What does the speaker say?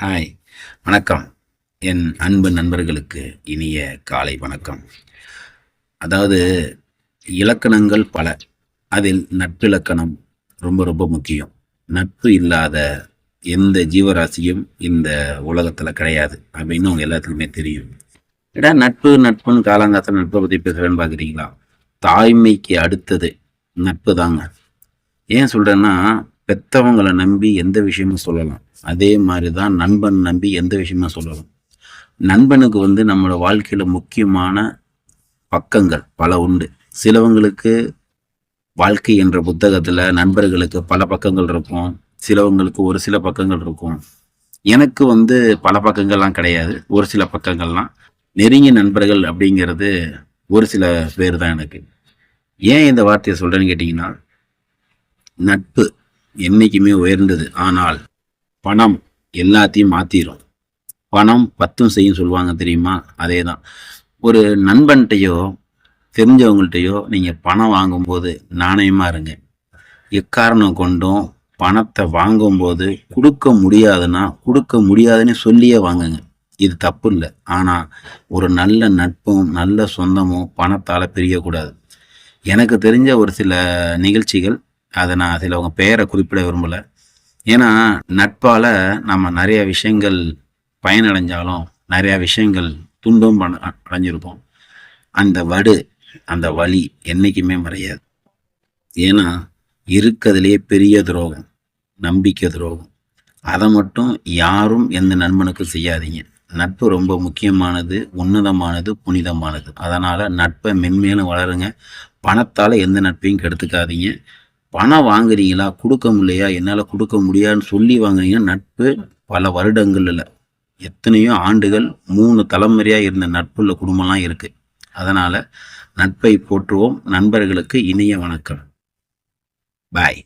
Hi வணக்கம். என் அன்பு நண்பர்களுக்கு இனிய காலை வணக்கம். அதாவது இலக்கணங்கள் பல. அதில் நட்பிலக்கணம் ரொம்ப ரொம்ப முக்கியம். நட்பு இல்லாத எந்த ஜீவராசியும் இந்த உலகத்தில் கிடையாது. அப்படின்னு அவங்க எல்லாத்துக்குமே தெரியும். ஏடா நட்பு நட்புன்னு காலங்காலத்தில் நட்பை பற்றி பேசுகிறேன்னு பார்க்குறீங்களா தாய்மைக்கு அடுத்தது நட்பு தாங்க. ஏன் சொல்கிறேன்னா பெத்தவங்களை நம்பி எந்த விஷயமும் சொல்லலாம். அதே மாதிரி தான் நண்பன் நம்பி எந்த விஷயமும் சொல்லலாம். நண்பனுக்கு வந்து நம்மளோட வாழ்க்கையில் முக்கியமான பக்கங்கள் பல உண்டு. சிலவங்களுக்கு வாழ்க்கை என்ற புத்தகத்தில் நண்பர்களுக்கு பல பக்கங்கள் இருக்கும். சிலவங்களுக்கு ஒரு சில பக்கங்கள் இருக்கும். எனக்கு வந்து பல பக்கங்கள்லாம் கிடையாது. ஒரு சில பக்கங்கள்லாம். நெருங்கிய நண்பர்கள் அப்படிங்கிறது ஒரு சில பேர் தான் எனக்கு. ஏன் இந்த வார்த்தையை சொல்கிறேன்னு கேட்டிங்கன்னா நட்பு. என்றைக்குமே உயர்ந்தது. ஆனால் பணம் எல்லாத்தையும் மாற்றிடும் பணம் பத்தும் செய்யும் சொல்லுவாங்க தெரியுமா? அதே தான் ஒரு நண்பன்கிட்டையோ தெரிஞ்சவங்கள்ட்டையோ நீங்கள் பணம் வாங்கும்போது நாணயமாக இருங்க. எக்காரணம் கொண்டும் பணத்தை வாங்கும்போது கொடுக்க முடியாதுன்னா கொடுக்க முடியாதுன்னு சொல்லியே வாங்குங்க. இது தப்பு இல்லை. ஆனால் ஒரு நல்ல நட்பும் நல்ல சொந்தமும் பணத்தால் பிரியக்கூடாது எனக்கு தெரிஞ்ச ஒரு சில நிகழ்ச்சிகள் அதை நான் அதில் அவங்க பெயரை குறிப்பிட விரும்பலை. ஏன்னா நட்பால் நம்ம நிறைய விஷயங்கள் பயனடைஞ்சாலும் நிறையா விஷயங்கள் துண்டும் பண்ண அடைஞ்சிருப்போம். அந்த வடு அந்த வலி என்றைக்குமே மறையாது. ஏன்னா இருக்கிறதுலேயே பெரிய துரோகம் நம்பிக்கை துரோகம். அதை மட்டும் யாரும் எந்த நண்பனுக்கும் செய்யாதீங்க. நட்பு ரொம்ப முக்கியமானது உன்னதமானது புனிதமானது. அதனால் நட்பை மென்மேலும் வளருங்க. பணத்தால் எந்த நட்பையும் கெடுத்துக்காதீங்க. பணம் வாங்குறீங்களா? கொடுக்க முடியலையா? என்னால் கொடுக்க முடியாதுன்னு சொல்லி வாங்குறீங்கன்னா நட்பு பல வருடங்களில். எத்தனையோ ஆண்டுகள் மூணு தலைமுறையாக இருந்த நட்புள்ள குடும்பம்லாம் இருக்குது அதனால் நட்பை போற்றுவோம். நண்பர்களுக்கு இனிய வணக்கம். பாய்